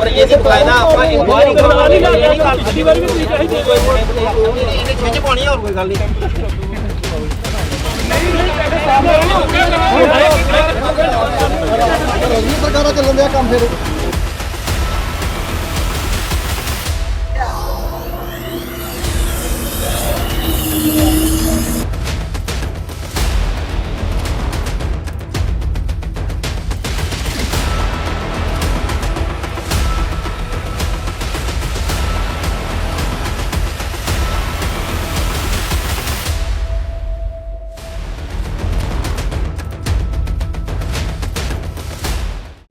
ਔਰ ਇਹਦੀ ਬਕਾਇਦਾ ਆਪਾਂ ਇਨਕੁਆਇਰੀ ਕਰਵਾਉਣੀ ਹੈ ਇਹ ਨਹੀਂ ਗੱਲ ਪਿਛਲੀ ਵਾਰੀ ਵੀ ਤੁਸੀਂ ਚਾਹੀਦੀ ਇਹਨੇ ਖਿੱਚ ਪਾਉਣੀ ਹੈ ਹੋਰ ਕੋਈ ਗੱਲ ਨਹੀਂ। ਸਰਕਾਰਾਂ ਚੱਲਣ ਦਿਆ ਕੰਮ ਫਿਰ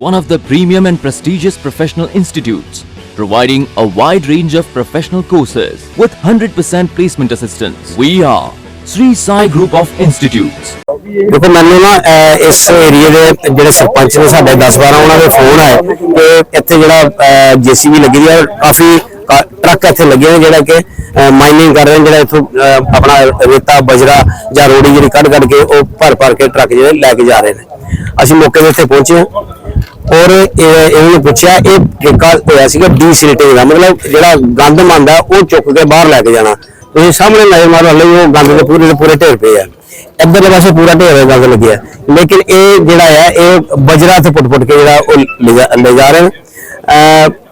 one of the premium and prestigious professional institutes, providing a wide range of professional courses with 100% placement assistance. We are Sri Sai Group of Institutes. ਦੇਖੋ ਮੈਨੂੰ ਨਾ ਅਹ, ਇਸ ਏਰੀਏ ਦੇ ਜਿਹੜੇ ਸਰਪੰਚ ਨੇ ਸਾਡੇ 10 12 ਉਹਨਾਂ ਦੇ ਫੋਨ ਆਏ ਕਿ ਇੱਥੇ ਜਿਹੜਾ ਜੀਸੀਬੀ ਲੱਗੀ ਦੀ ਹੈ ਕਾਫੀ ਕਾ- ਟਰੱਕ ਇੱਥੇ ਲੱਗੇ ਨੇ ਜਿਹੜਾ ਕਿ ਮਾਈਨਿੰਗ ਕਰ ਰਹੇ ਨੇ ਜਿਹੜਾ ਇੱਥੋਂ ਅਹ, ਆਪਣਾ ਰੇਤਾ ਬਜਰਾ ਜਾਂ ਰੋੜੀ ਜਿਹੜੀ ਕੱਢ ਕੱਢ ਕੇ ਉਹ ਭਰ ਭਰ ਕੇ ਟਰੱਕ ਜਿਹੜੇ ਲੈ ਕੇ ਜਾ ਰਹੇ ਨੇ ਅਸੀਂ ਮੌਕੇ ਤੇ ਇੱਥੇ ਪਹੁੰਚੇ ਹਾਂ ਔਰ ਇਹਨਾਂ ਨੂੰ ਪੁੱਛਿਆ, ਇਹ ਠੇਕਾ ਹੋਇਆ ਸੀਗਾ ਡੀ ਸਿਲਟਿੰਗ ਦਾ। ਮਤਲਬ ਜਿਹੜਾ ਗੰਦ ਮੰਦਾ ਉਹ ਚੁੱਕ ਕੇ ਬਾਹਰ ਲੈ ਕੇ ਜਾਣਾ। ਤੁਸੀਂ ਸਾਹਮਣੇ ਨਜ਼ਰ ਮਾਰੋ, ਹਲੇ ਉਹ ਗੰਦ ਦੇ ਪੂਰੇ ਦੇ ਪੂਰੇ ਢੇਰ ਪਏ ਆ। ਇੱਧਰਲੇ ਪਾਸੇ ਪੂਰਾ ਢੇਰ ਹੈ ਗੰਦ ਲੱਗਿਆ। ਲੇਕਿਨ ਇਹ ਜਿਹੜਾ ਹੈ ਇਹ ਬਜਰਾ ਤੇ ਪੁੱਟ-ਪੁੱਟ ਕੇ ਜਿਹੜਾ ਉਹ ਲੈ ਜਾ- ਰਹੇ ਨੇ।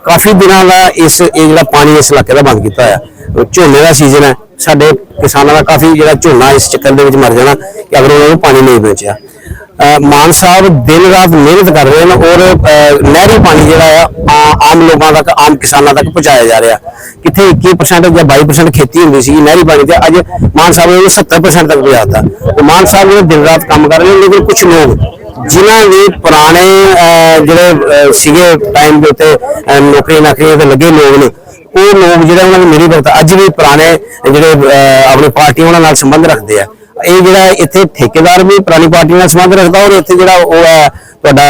ਕਾਫੀ ਦਿਨਾਂ ਦਾ ਇਸ, ਇਹ ਜਿਹੜਾ ਪਾਣੀ ਇਸ ਇਲਾਕੇ ਦਾ ਬੰਦ ਕੀਤਾ ਹੋਇਆ। ਝੋਨੇ ਦਾ ਸੀਜ਼ਨ ਹੈ। ਸਾਡੇ ਕਿਸਾਨਾਂ ਦਾ ਕਾਫੀ ਜਿਹੜਾ ਝੋਨਾ ਇਸ ਚੱਕਰ ਦੇ ਵਿੱਚ ਮਰ ਜਾਣਾ ਕਿ ਅਗਰ ਉਹਨਾਂ ਨੂੰ ਪਾਣੀ ਨਹੀਂ ਪਹੁੰਚਿਆ। ਮਾਨ ਸਾਹਿਬ ਦਿਨ ਰਾਤ ਮਿਹਨਤ ਕਰ ਰਹੇ ਨੇ ਔਰ ਨਹਿਰੀ ਪਾਣੀ ਜਿਹੜਾ ਆ ਆਮ ਲੋਕਾਂ ਤੱਕ, ਆਮ ਕਿਸਾਨਾਂ ਤੱਕ ਪਹੁੰਚਾਇਆ ਜਾ ਰਿਹਾ। ਕਿੱਥੇ 21% ਜਾਂ 22% ਖੇਤੀ ਹੁੰਦੀ ਸੀ ਨਹਿਰੀ ਪਾਣੀ ਤੇ, ਅੱਜ ਮਾਨ ਸਾਹਿਬ ਨੇ 70% ਤੱਕ ਪਹੁੰਚਾਤਾ ਉਹ ਮਾਨ ਸਾਹਿਬ ਨੇ ਦਿਨ ਰਾਤ ਕੰਮ ਕਰ ਰਹੇ ਨੇ, ਲੇਕਿਨ ਕੁਝ ਲੋਕ, ਜਿਨ੍ਹਾਂ ਦੇ ਪੁਰਾਣੇ ਜਿਹੜੇ ਸੀਗੇ ਟਾਈਮ ਦੇ ਉੱਤੇ ਨੌਕਰੀ ਨਾਕਰੀਆਂ ਤੇ ਲੱਗੇ ਲੋਕ ਨੇ, ਉਹ ਲੋਕ ਜਿਹੜੇ ਉਹਨਾਂ ਦੀ ਮੇਰੀ ਵਕਤ ਅੱਜ ਵੀ ਪੁਰਾਣੇ ਜਿਹੜੇ ਆਪਣੀ ਪਾਰਟੀ ਉਹਨਾਂ ਨਾਲ ਸੰਬੰਧ ਰੱਖਦੇ ਆ। ਇਹ ਜਿਹੜਾ ਇੱਥੇ ਠੇਕੇਦਾਰ ਵੀ ਪੁਰਾਣੀ ਪਾਰਟੀ ਨਾਲ ਸੰਬੰਧ ਰੱਖਦਾ ਔਰ ਇੱਥੇ ਜਿਹੜਾ ਉਹ ਹੈ, ਤੁਹਾਡਾ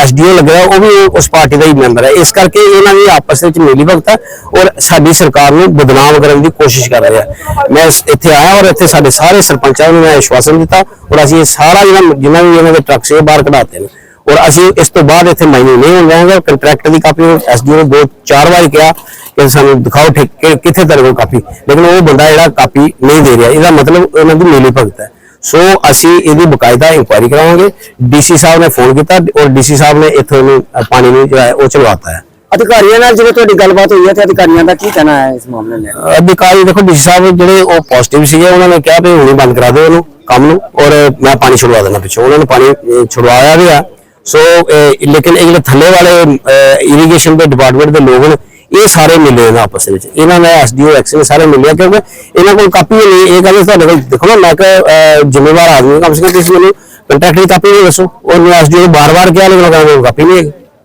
ਐਸਡੀਓ ਲੱਗਿਆ ਉਹ ਵੀ ਉਸ ਪਾਰਟੀ ਦਾ ਹੀ ਮੈਂਬਰ ਹੈ। ਇਸ ਕਰਕੇ ਇਹਨਾਂ ਦੀ ਆਪਸ ਵਿੱਚ ਮਿਲੀ ਭਗਤ ਹੈ ਔਰ ਸਾਡੀ ਸਰਕਾਰ ਨੂੰ ਬਦਨਾਮ ਕਰਨ ਦੀ ਕੋਸ਼ਿਸ਼ ਕਰ ਰਿਹਾ ਮੈਂ ਇੱਥੇ ਆਇਆ ਔਰ ਇੱਥੇ ਸਾਡੇ ਸਾਰੇ ਸਰਪੰਚਾਂ ਨੂੰ ਮੈਂ ਆਸ਼ਵਾਸਨ ਦਿੱਤਾ ਔਰ ਅਸੀਂ ਇਹ ਸਾਰਾ ਜਿਹੜਾ, ਜਿੰਨਾ ਵੀ ਇਹਨਾਂ ਦੇ ਟਰੱਕ ਸੀ ਬਾਹਰ ਕਢਾਤੇ ਨੇ। ਔਰ ਅਸੀਂ ਇਸ ਤੋਂ ਬਾਅਦ ਇੱਥੇ ਮਾਈਨਿੰਗ ਨਹੀਂ ਹੋਣ ਦੇਵਾਂਗੇ। ਕੰਟਰੈਕਟ ਦੀ ਕਾਪੀ ਐਸਡੀਓ ਨੇ ਦੋ ਚਾਰ ਵਾਰ ਕਿਹਾ ਕਿ ਸਾਨੂੰ ਦਿਖਾਓ ਠੇਕੇ ਕਿੱਥੇ ਤੇਰੇ ਕੋਲ ਕਾਪੀ। ਲੇਕਿਨ ਉਹ ਬੰਦਾ ਜਿਹੜਾ ਕਾਪੀ ਨਹੀਂ ਦੇ ਰਿਹਾ ਇਹਦਾ ਮਤਲਬ ਉਹਨਾਂ ਦੀ ਮਿਲੀ ਭਗਤ ਹੈ। ਸੋ ਅਸੀਂ ਇਹਦੀ ਬਕਾਇਦਾ ਇਨਕੁਆਇਰੀ ਕਰਾਵਾਂਗੇ। ਡੀਸੀ ਸਾਹਿਬ ਨੇ ਫੋਨ ਕੀਤਾ ਔਰ ਡੀਸੀ ਸਾਹਿਬ ਨੇ ਇੱਥੋਂ ਨੂੰ ਪਾਣੀ ਨੂੰ ਜਿਹੜਾ ਹੈ ਉਹ ਚਲਵਾਤਾ ਹੈ। ਅਧਿਕਾਰੀਆਂ ਨਾਲ ਜਦੋਂ ਤੁਹਾਡੀ ਗੱਲਬਾਤ ਹੋਈ ਹੈ ਤੇ ਅਧਿਕਾਰੀਆਂ ਦਾ ਕੀ ਕਹਿਣਾ ਹੈ ਇਸ ਮਾਮਲੇ ਨੇ ਅਧਿਕਾਰੀ ਦੇਖੋ ਡੀਸੀ ਸਾਹਿਬ ਜਿਹੜੇ ਉਹ ਪੋਜ਼ਿਟਿਵ ਸੀਗੇ ਉਹਨਾਂ ਨੇ ਕਿਹਾ ਵੀ ਹੁਣੇ ਬੰਦ ਕਰਾ ਦਿਓ ਉਹਨੂੰ ਕੰਮ ਨੂੰ। ਔਰ ਮੈਂ ਪਾਣੀ ਛੁਡਵਾ ਦੇਣਾ ਪਿੱਛੋਂ। ਉਹਨਾਂ ਨੇ ਪਾਣੀ ਛੁਡਵਾਇਆ ਵੀ ਆ। ਸੋ eh, ਲੇਕਿਨ ਇਹ ਜਿਹੜੇ ਥੱਲੇ ਵਾਲੇ ਇਰੀਗੇਸ਼ਨ ਦੇ ਡਿਪਾਰਟਮੈਂਟ ਦੇ ਲੋਕ ਨੇ ਇਹ ਸਾਰੇ ਮਿਲੇ ਨੇ ਆਪਸ ਵਿੱਚ। ਇਹਨਾਂ ਨੇ ਐਸਡੀਓ ਐਕਸ ਨੇ ਸਾਰੇ ਮਿਲਿਆ ਕਿਉਂਕਿ ਇਹਨਾਂ ਕੋਲ ਕਾਪੀ ਨਹੀਂ ਇਹ ਕਹਿੰਦੇ ਤੁਹਾਡੇ ਕੋਲ ਦੇਖੋ ਨਾ ਮੈਂ ਕਿ ਜ਼ਿੰਮੇਵਾਰ ਆਦਮੀ ਹਾਂ, ਕਮ ਸੇ ਕਮ ਤੁਸੀਂ ਮੈਨੂੰ ਕੰਟਰੈਕਟ ਦੀ ਕਾਪੀ ਵੀ ਦੱਸੋ। ਔਰ ਮੈਂ ਐਸਡੀਓ ਨੂੰ ਬਾਰ-ਬਾਰ ਕਿਹਾ ਲੇਕਿਨ ਉਹਨਾਂ ਕੋਲ ਕਾਪੀ ਨਹੀਂ ਹੈਗੀ।